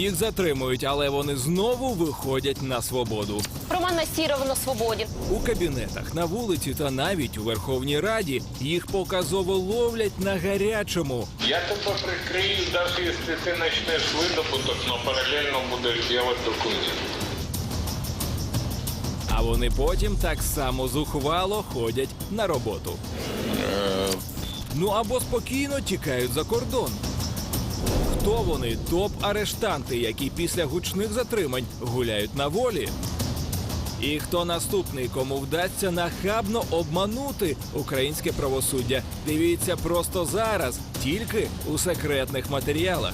Їх затримують, але вони знову виходять на свободу. Роман Насіров на свободі. У кабінетах, на вулиці та навіть у Верховній Раді їх показово ловлять на гарячому. Я тебе прикрию, даже если ты начнешь выдобуток, но параллельно будешь делать документы. А вони потім так само зухвало ходять на роботу. Ну або спокійно тікають за кордон. Хто вони? Топ-арештанти, які після гучних затримань гуляють на волі. І хто наступний, кому вдасться нахабно обманути українське правосуддя? Дивіться просто зараз, тільки у секретних матеріалах.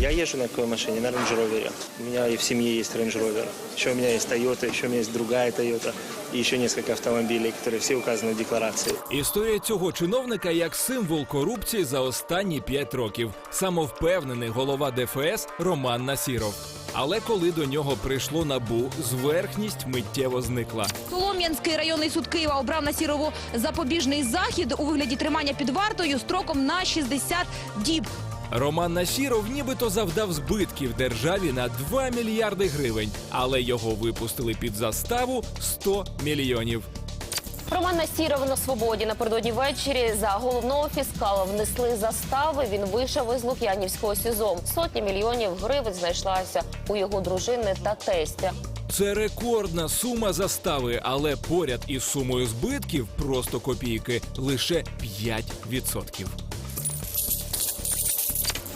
Я езжу на какой машине? На Range Rover. У меня и в семье есть Range Rover. Еще у меня есть Toyota, еще у меня есть другая Toyota. И еще несколько автомобилей, которые все указаны в декларации. Історія цього чиновника як символ корупції за останні п'ять років. Самовпевнений голова ДФС Роман Насіров. Але коли до нього прийшло набу, зверхність миттєво зникла. Солом'янський районний суд Києва обрав на Сірову запобіжний захід у вигляді тримання під вартою строком на 60 діб. Роман Насіров нібито завдав збитків державі на 2 мільярди гривень, але його випустили під заставу 100 мільйонів. Роман Насіров на свободі. Напередодні ввечері за головного фіскала внесли застави. Він вийшов із Лук'янівського СІЗО. Сотні мільйонів гривень знайшлася у його дружини та тестя. Це рекордна сума застави, але поряд із сумою збитків просто копійки лише 5%.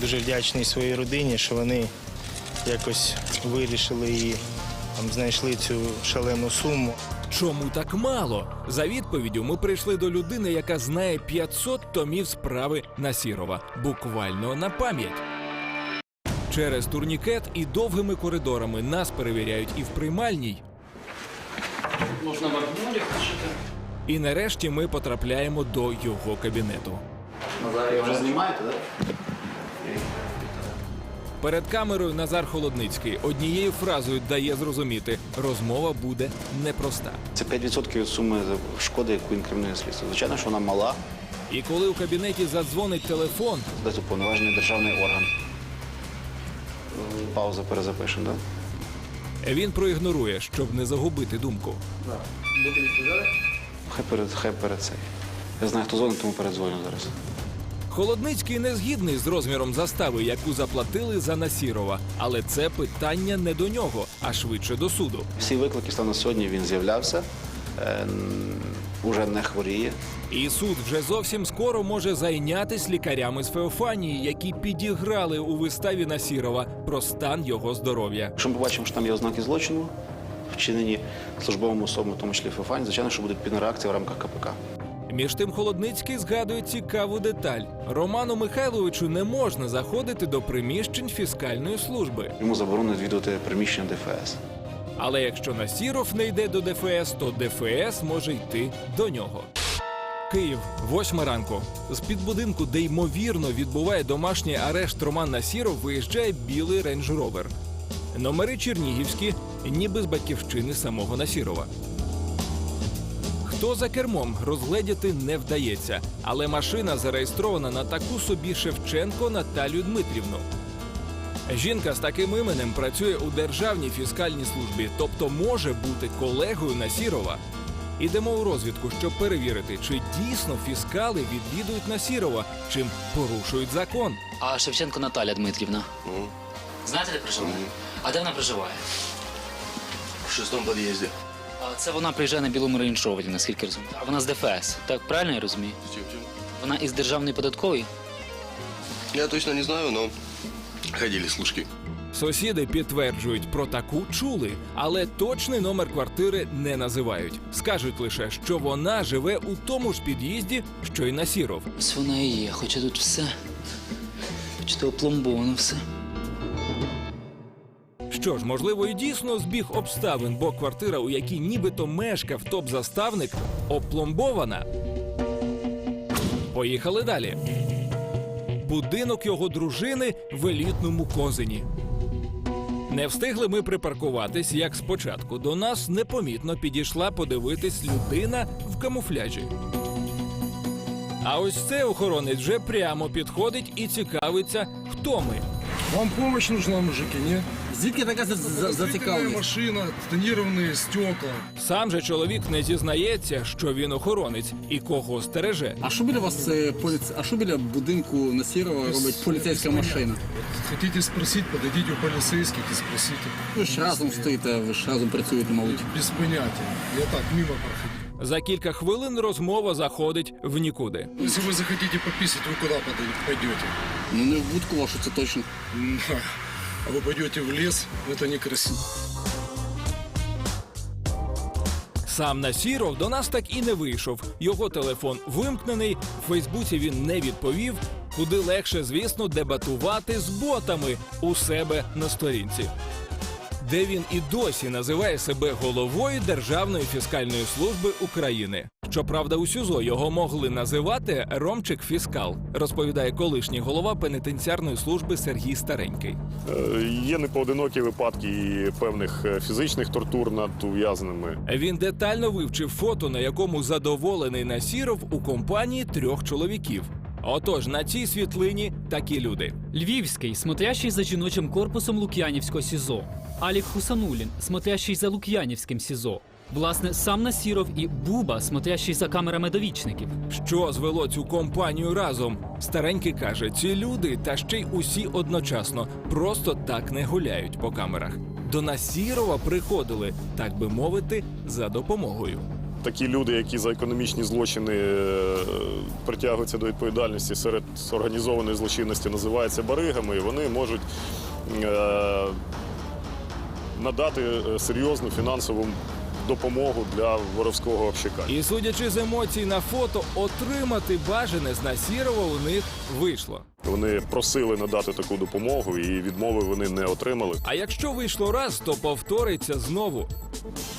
Дуже вдячний своїй родині, що вони якось вирішили і там, знайшли цю шалену суму. Чому так мало? За відповіддю ми прийшли до людини, яка знає 500 томів справи Насірова, буквально на пам'ять. Через турнікет і довгими коридорами нас перевіряють і в приймальній. Можна хочете? І нарешті ми потрапляємо до його кабінету. Назар, ви вже знімаєте, так? Перед камерою Назар Холодницький однією фразою дає зрозуміти, розмова буде непроста. Це 5% від суми шкоди, яку інкримінує слідство. Звичайно, що вона мала, І коли у кабінеті задзвонить телефон, десь уповноважений державний орган. Пауза перезапишемо, так? він проігнорує, щоб не загубити думку. Хай перед, хай перед цей. Я знаю, хто дзвонить, тому передзвоню зараз. Холодницький не згідний з розміром застави, яку заплатили за Насірова, але це питання не до нього, а швидше до суду. Всі виклики станом на сьогодні він з'являвся, е, уже не хворіє. І суд вже зовсім скоро може зайнятись лікарями з Феофанії, які підіграли у виставі Насірова про стан його здоров'я. Якщо ми побачимо, що там є ознаки злочину, вчинені службовими особами, в тому числі ФОФАні, звичайно, що буде підна реакція в рамках КПК. Між тим Холодницький згадує цікаву деталь: Роману Михайловичу не можна заходити до приміщень фіскальної служби. Йому заборонено відвідувати приміщення ДФС. Але якщо Насіров не йде до ДФС, то ДФС може йти до нього. Київ, восьма ранку. З під будинку, де ймовірно відбуває домашній арешт Роман Насіров, виїжджає білий рейндж ровер. Номери чернігівські, ніби з батьківщини самого Насірова. Хто за кермом розгледіти не вдається, але машина зареєстрована на таку собі Шевченко Наталію Дмитрівну. Жінка з таким іменем працює у державній фіскальній службі, тобто може бути колегою Насірова. Ідемо у розвідку, щоб перевірити, чи дійсно фіскали відвідують Насірова, чим порушують закон. А Шевченко Наталя Дмитрівна. Знаєте, де проживає? А де вона проживає? В шестом подъезде. А це вона приїжджає на білому рейншовері, наскільки розумію. А вона з ДФС. Так правильно я розумію? Вона із державної податкової? Я точно не знаю, но ходили слушки. Сусіди підтверджують, про таку чули, але точний номер квартири не називають. Скажуть лише, що вона живе у тому ж під'їзді, що й Насіров. Ось вона і є, хоча тут все. Хоча опломбовано все. Що ж, можливо, і дійсно збіг обставин, бо квартира, у якій нібито мешкав топ-заставник, опломбована. Поїхали далі. Будинок його дружини в елітному козині. Не встигли ми припаркуватись, як спочатку до нас непомітно підійшла подивитись людина в камуфляжі. А ось цей охоронець вже прямо підходить і цікавиться, хто ми. Вам помощь нужна, мужики, не? Звідки така за- за- Подозрительная зацікавленість? машина, тонированные стекла. Сам же чоловік не зізнається, що він охоронець і кого стереже. А що біля вас це поліц... А що біля будинку Насірова робить поліцейська машина? Хотите спросить, подойдите у полицейских и спросите. Ви ж разом стоїте, ви ж разом працюєте, мабуть. Без понятия. Я так, мимо проходил. За кілька хвилин розмова заходить в нікуди. Если вы захотите пописать, вы куда подой- пойдете? Ну не в будку вашу, це точно. М, А вы пойдете в лес, это некрасиво. Сам Насіров до нас так і не вийшов. Його телефон вимкнений. В Фейсбуці він не відповів. Куди легше, звісно, дебатувати з ботами у себе на сторінці. Де він і досі називає себе головою Державної фіскальної служби України. Щоправда, у СЮЗО його могли називати Ромчик Фіскал, розповідає колишній голова пенітенціарної служби Сергій Старенький. Е, Є непоодинокі випадки і певних е, фізичних тортур над ув'язненими. Він детально вивчив фото, на якому задоволений Насіров у компанії трьох чоловіків. Отож, на цій світлині такі люди. Львівський, смотрящий за жіночим корпусом Лук'янівського СІЗО. Алік Хусанулін, смотрящий за Лук'янівським СІЗО. Власне, сам Насіров і Буба, смотрящий за камерами довічників. Що звело цю компанію разом? Старенький каже, ці люди, та ще й усі одночасно, просто так не гуляють по камерах. До Насірова приходили, так би мовити, за допомогою. Такі люди, які за економічні злочини е, притягуються до відповідальності серед організованої злочинності, називаються баригами, і вони можуть е, надати е, серйозну фінансову допомогу для воровського общака. І судячи з емоцій на фото, отримати бажане з Насірова у них вийшло. Вони просили надати таку допомогу, і відмови вони не отримали. А якщо вийшло раз, то повториться знову.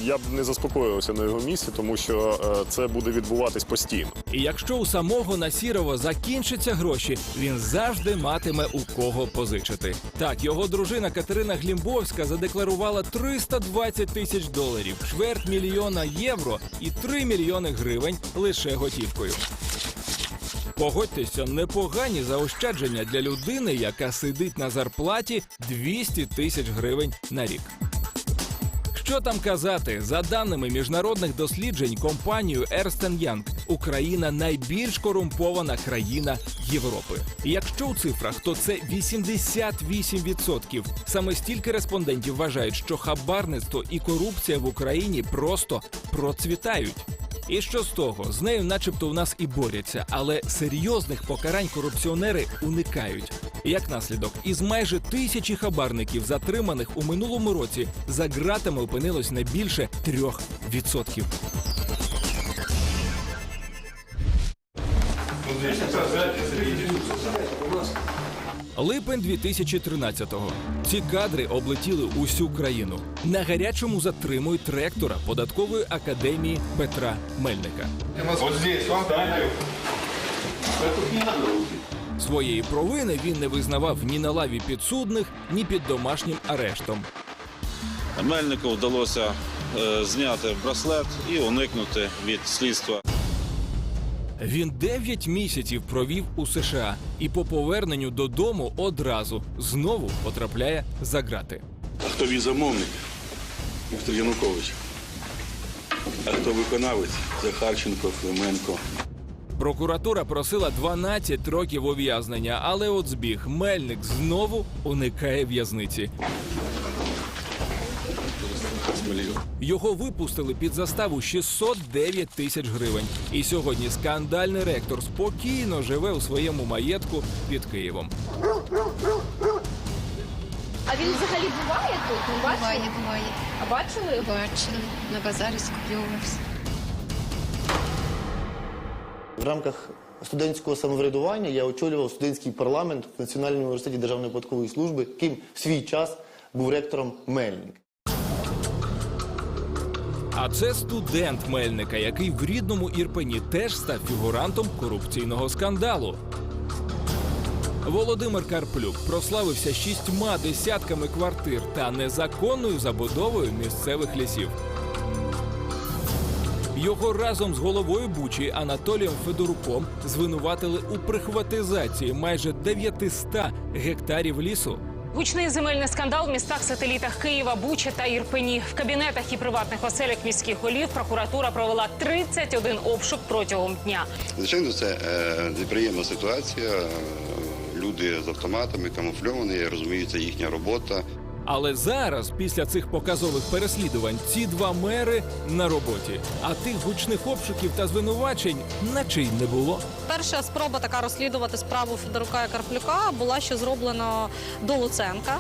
Я б не заспокоювався на його місці, тому що е, це буде відбуватись постійно. І якщо у самого Насірова закінчаться гроші, він завжди матиме у кого позичити. Так, його дружина Катерина Глімбовська задекларувала 320 тисяч доларів, чверть мільйона євро і 3 мільйони гривень лише готівкою. Погодьтеся, непогані заощадження для людини, яка сидить на зарплаті 200 тисяч гривень на рік. Що там казати? За даними міжнародних досліджень компанією Ernst Young, Україна найбільш корумпована країна Європи. Якщо у цифрах, то це 88%. Саме стільки респондентів вважають, що хабарництво і корупція в Україні просто процвітають. І що з того? З нею, начебто, у нас і борються, але серйозних покарань корупціонери уникають. Як наслідок, із майже тисячі хабарників, затриманих у минулому році, за ґратами опинилось не більше трьох відсотків. Липень 2013-го. Ці кадри облетіли усю країну. На гарячому затримують ректора податкової академії Петра Мельника. Вот здесь, он Своєї провини він не визнавав ні на лаві підсудних, ні під домашнім арештом. Мельнику вдалося е, зняти браслет і уникнути від слідства. Він 9 місяців провів у США і по поверненню додому одразу знову потрапляє за ґрати. А хто він замовник? Віктор Янукович. А хто виконавець? Захарченко, Клименко. Прокуратура просила 12 років ув'язнення, але от збіг Мельник знову уникає в'язниці. Смолів. Його випустили під заставу 609 тисяч гривень. І сьогодні скандальний ректор спокійно живе у своєму маєтку під Києвом. А він взагалі буває тут? Ми бачили? Буває, буває. А бачили його? Бачили. На базарі скуплювався. В рамках студентського самоврядування я очолював студентський парламент в Національному університеті Державної податкової служби, яким в свій час був ректором Мельник. А це студент Мельника, який в рідному Ірпені теж став фігурантом корупційного скандалу. Володимир Карплюк прославився шістьма десятками квартир та незаконною забудовою місцевих лісів. Його разом з головою Бучі Анатолієм Федоруком звинуватили у прихватизації майже 900 гектарів лісу. Гучний земельний скандал в містах-сателітах Києва, Буча та Ірпені. В кабінетах і приватних оселях міських голів прокуратура провела 31 обшук протягом дня. Звичайно, це е, неприємна ситуація. Люди з автоматами камуфльовані, я розумію, це їхня робота. Але зараз, після цих показових переслідувань, ці два мери на роботі. А тих гучних обшуків та звинувачень наче й не було. Перша спроба така розслідувати справу Федорука Карплюка була ще зроблена до Луценка.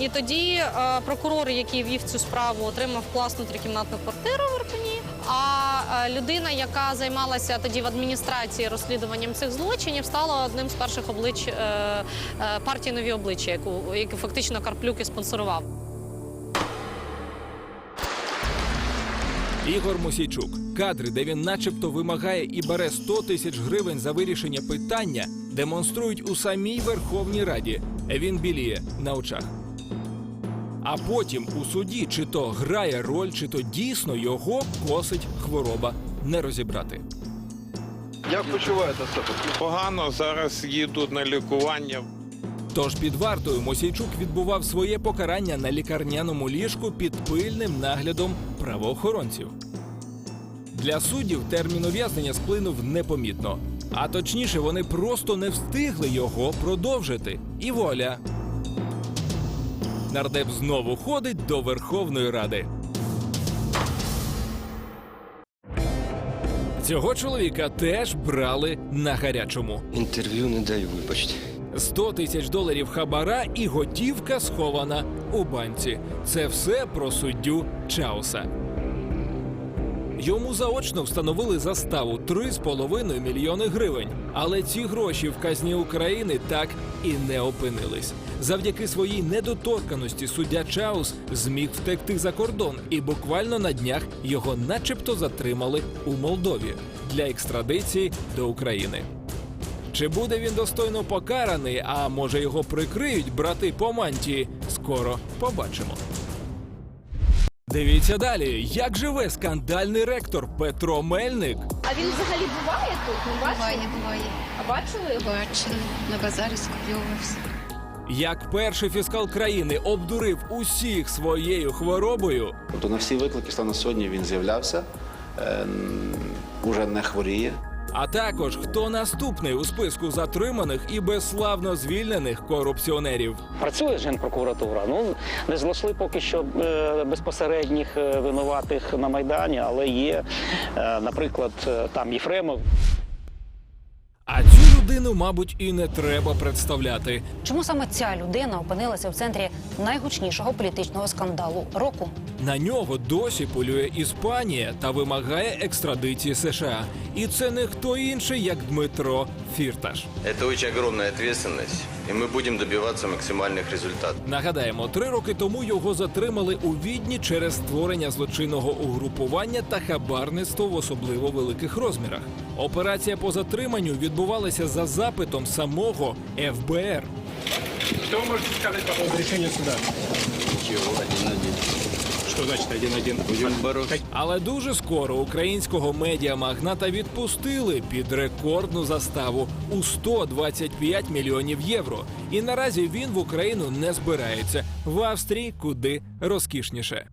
І тоді е, прокурор, який вів цю справу, отримав класну трикімнатну квартиру в Ірпені. А е, людина, яка займалася тоді в адміністрації розслідуванням цих злочинів, стала одним з перших облич е, партії нові обличчя, яку, яку фактично Карплюк і спонсорував. Ігор Мосійчук. Кадри, де він начебто вимагає і бере 100 тисяч гривень за вирішення питання, демонструють у самій Верховній Раді. Він біліє на очах. А потім у суді чи то грає роль, чи то дійсно його косить хвороба. Не розібрати. Як почуваєте себе? Погано, зараз їду на лікування. Тож під вартою Мосійчук відбував своє покарання на лікарняному ліжку під пильним наглядом правоохоронців. Для суддів термін ув'язнення сплинув непомітно. А точніше, вони просто не встигли його продовжити. І воля. Нардеп знову ходить до Верховної Ради. Цього чоловіка теж брали на гарячому. Інтерв'ю не даю, вибачте. 100 тисяч доларів хабара і готівка схована у банці. Це все про суддю Чауса. Йому заочно встановили заставу 3,5 мільйони гривень. Але ці гроші в казні України так і не опинились. Завдяки своїй недоторканості суддя Чаус зміг втекти за кордон, і буквально на днях його, начебто, затримали у Молдові для екстрадиції до України. Чи буде він достойно покараний, а може його прикриють брати по мантії? Скоро побачимо. Дивіться далі, як живе скандальний ректор Петро Мельник. А він взагалі буває тут? Не бачили? Буває, буває. А бачили його? Бачили, на базарі скуплювався. Як перший фіскал країни обдурив усіх своєю хворобою, Тобто на всі виклики станом на сьогодні він з'являвся, е, уже не хворіє. А також хто наступний у списку затриманих і безславно звільнених корупціонерів. Працює генпрокуратура. Ну не знайшли поки що е, безпосередніх е, винуватих на майдані, але є, е, наприклад, там Єфремов. А цю людину, мабуть, і не треба представляти. Чому саме ця людина опинилася в центрі найгучнішого політичного скандалу року? На нього досі полює Іспанія та вимагає екстрадиції США. І це не хто інший, як Дмитро Фірташ. Це дуже огромная ответственность, и мы будем добиваться максимальных результатов. Нагадаємо, три роки тому його затримали у відні через створення злочинного угрупування та хабарництво в особливо великих розмірах. Операція по затриманню відбувалася за запитом самого ФБР. Что вы можете сказать по поводу решения суда? Чего? Один-один. Что значит один-один? Будем бороться. Але дуже скоро українського медіамагната відпустили під рекордну заставу у 125 мільйонів євро. І наразі він в Україну не збирається. В Австрії куди розкішніше.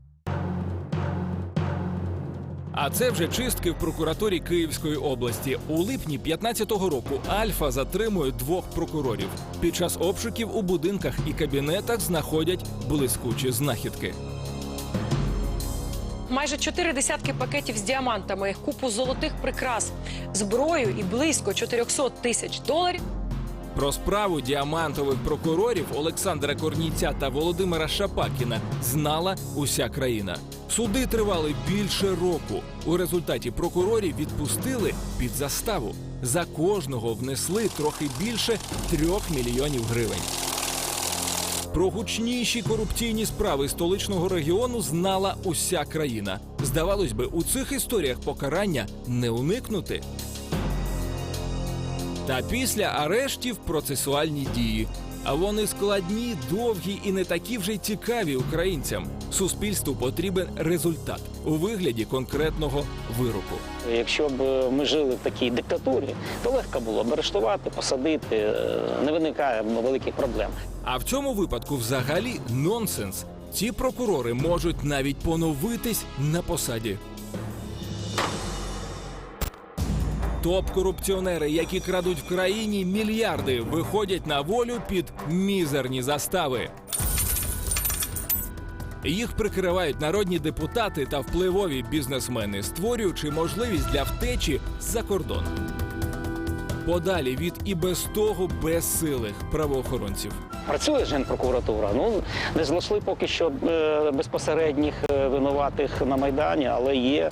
А це вже чистки в прокуратурі Київської області. У липні 15-го року Альфа затримує двох прокурорів. Під час обшуків у будинках і кабінетах знаходять блискучі знахідки. Майже чотири десятки пакетів з діамантами, купу золотих прикрас, зброю і близько 400 тисяч доларів. Про справу діамантових прокурорів Олександра Корніця та Володимира Шапакіна знала уся країна. Суди тривали більше року. У результаті прокурорів відпустили під заставу. За кожного внесли трохи більше трьох мільйонів гривень. Про гучніші корупційні справи столичного регіону знала уся країна. Здавалось би, у цих історіях покарання не уникнути. Та після арештів процесуальні дії. А вони складні, довгі і не такі вже й цікаві українцям. Суспільству потрібен результат у вигляді конкретного вироку. Якщо б ми жили в такій диктатурі, то легко було б арештувати, посадити, е, не виникає великих проблем. А в цьому випадку взагалі нонсенс. Ці прокурори можуть навіть поновитись на посаді. Топ-корупціонери, які крадуть в країні мільярди, виходять на волю під мізерні застави. Їх прикривають народні депутати та впливові бізнесмени, створюючи можливість для втечі за кордон. Подалі від і без того безсилих правоохоронців. Працює ж генпрокуратура. Ну не знайшли поки що е, безпосередніх е, винуватих на майдані, але є,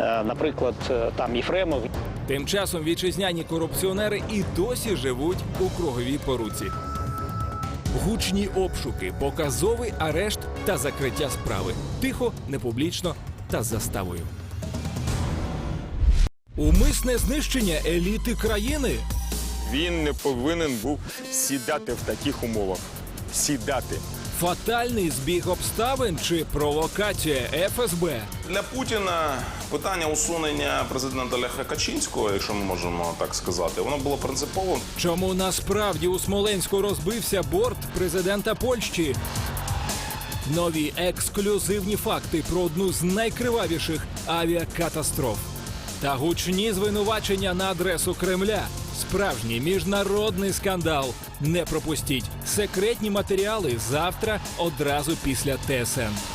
е, наприклад, там Єфремов. Тим часом вітчизняні корупціонери і досі живуть у круговій поруці. Гучні обшуки, показовий арешт та закриття справи. Тихо, непублічно та з заставою. Умисне знищення еліти країни. Він не повинен був сідати в таких умовах. Сідати. Фатальний збіг обставин чи провокація ФСБ. Для Путіна питання усунення президента Леха Качинського, якщо ми можемо так сказати, воно було принциповим. Чому насправді у Смоленську розбився борт президента Польщі? Нові ексклюзивні факти про одну з найкривавіших авіакатастроф та гучні звинувачення на адресу Кремля. Справжній міжнародний скандал. Не пропустіть секретні матеріали завтра одразу після ТСН.